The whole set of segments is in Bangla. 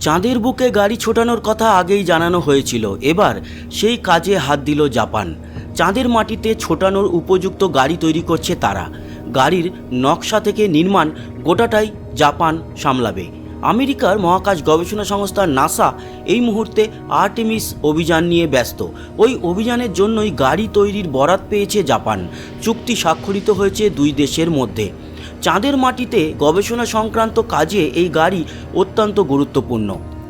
চাঁদের বুকে গাড়ি ছোটানোর কথা আগেই জানানো হয়েছিল। এবার সেই কাজে হাত দিল জাপান। চাঁদের মাটিতে ছোটানোর উপযুক্ত গাড়ি তৈরি করছে তারা। গাড়ির নকশা থেকে নির্মাণ গোটাটাই জাপান সামলাবে। আমেরিকার মহাকাশ গবেষণা সংস্থা নাসা এই মুহূর্তে আর্টেমিস অভিযান নিয়ে ব্যস্ত। ওই অভিযানের জন্যই গাড়ি তৈরির বরাত পেয়েছে জাপান। চুক্তি স্বাক্ষরিত হয়েছে দুই দেশের মধ্যে। চাঁদের মাটিতে গবেষণা সংক্রান্ত কাজে এই গাড়ি অত্যন্ত গুরুত্বপূর্ণ।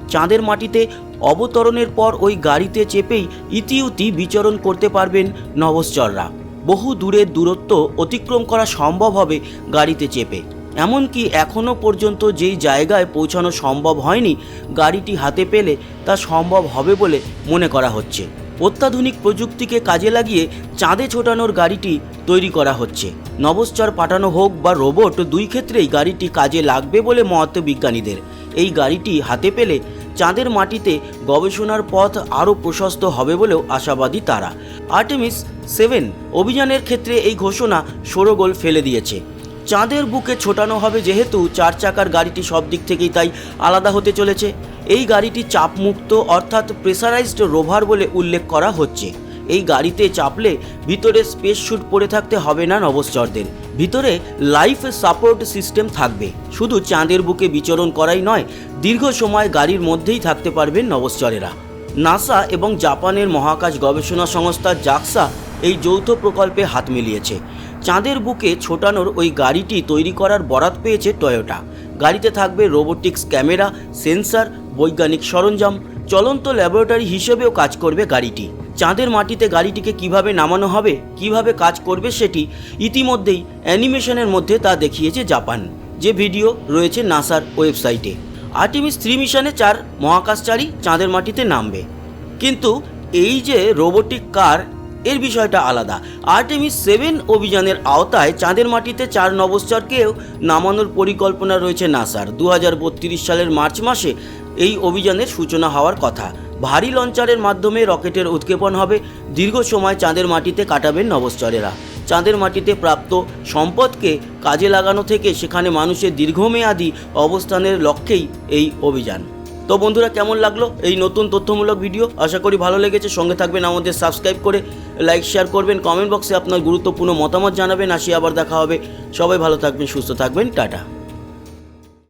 চাঁদের মাটিতে অবতরণের পর ওই গাড়িতে চেপেই ইতিউতি বিচরণ করতে পারবেন নভশ্চররা। বহু দূরের দূরত্ব অতিক্রম করা সম্ভব হবে গাড়িতে চেপে। এমনকি এখনও পর্যন্ত যেই জায়গায় পৌঁছানো সম্ভব হয়নি, গাড়িটি হাতে পেলে তা সম্ভব হবে বলে মনে করা হচ্ছে। অত্যাধুনিক প্রযুক্তিকে কাজে লাগিয়ে চাঁদে ছোটানোর গাড়িটি তৈরি করা হচ্ছে। নভশ্চর পাঠানো হোক বা রোবট, দুই ক্ষেত্রেই গাড়িটি কাজে লাগবে বলে মত বিজ্ঞানীদের। এই গাড়িটি হাতে পেলে চাঁদের মাটিতে গবেষণার পথ আরও প্রশস্ত হবে বলেও আশাবাদী তারা। আর্টেমিস সেভেন অভিযানের ক্ষেত্রে এই ঘোষণা সরগোল ফেলে দিয়েছে। চাঁদের বুকে ছোটানো হবে যেহেতু চার চাকার গাড়িটি সব দিক থেকেই তাই আলাদা হতে চলেছে। এই গাড়িটি চাপমুক্ত অর্থাৎ প্রেসারাইজড রোভার বলে উল্লেখ করা হচ্ছে। এই গাড়িতে চাপলে ভিতরে স্পেস স্যুট পরে থাকতে হবে না নভশ্চরদের ভিতরে লাইফ সাপোর্ট সিস্টেম থাকবে। শুধু চাঁদের বুকে বিচরণ করাই নয়, দীর্ঘ সময় গাড়ির মধ্যেই থাকতে পারবেন নভশ্চরেরা নাসা এবং জাপানের মহাকাশ গবেষণা সংস্থা জাক্সা এই যৌথ প্রকল্পে হাত মিলিয়েছে। চাঁদের বুকে ছোটানোর ওই গাড়িটি তৈরি করার বরাত পেয়েছে টয়োটা গাড়িতে থাকবে রোবোটিক্স ক্যামেরা সেন্সার বৈজ্ঞানিক সরঞ্জাম, চলন্ত ল্যাবরেটরি হিসেবেও কাজ করবে গাড়িটি। চাঁদের মাটিতে গাড়িটিকে কীভাবে নামানো হবে, কীভাবে কাজ করবে সেটি ইতিমধ্যেই অ্যানিমেশনের মধ্যে তা দেখিয়েছে জাপান। যে ভিডিও রয়েছে নাসার ওয়েবসাইটে। আর্টিমিস থ্রি মিশনে চার মহাকাশচারী চাঁদের মাটিতে নামবে। কিন্তু এই যে রোবোটিক কার এর বিষয়টা আলাদা। আর্টেমিস সেভেন অভিযানের আওতায় চাঁদের মাটিতে চার নভশ্চরকেও নামানোর পরিকল্পনা রয়েছে নাসার। দু হাজার বত্রিশ সালের মার্চ মাসে এই অভিযানের সূচনা হওয়ার কথা। ভারী লঞ্চারের মাধ্যমে রকেটের উৎক্ষেপণ হবে। দীর্ঘ সময় চাঁদের মাটিতে কাটাবেন নভশ্চরেরা চাঁদের মাটিতে প্রাপ্ত সম্পদকে কাজে লাগানো থেকে সেখানে মানুষের দীর্ঘমেয়াদী অবস্থানের লক্ষ্যেই এই অভিযান। তো বন্ধুরা, কেমন লাগল এই নতুন তথ্যমূলক ভিডিও আশা করি ভালো লেগেছে। সঙ্গে থাকবেন আমাদের সাবস্ক্রাইব করে লাইক শেয়ার করবেন। কমেন্ট বক্সে আপনার গুরুত্বপূর্ণ মতামত জানাবেন। আসি আবার দেখা হবে। সবাই ভালো থাকবেন, সুস্থ থাকবেন। টাটা।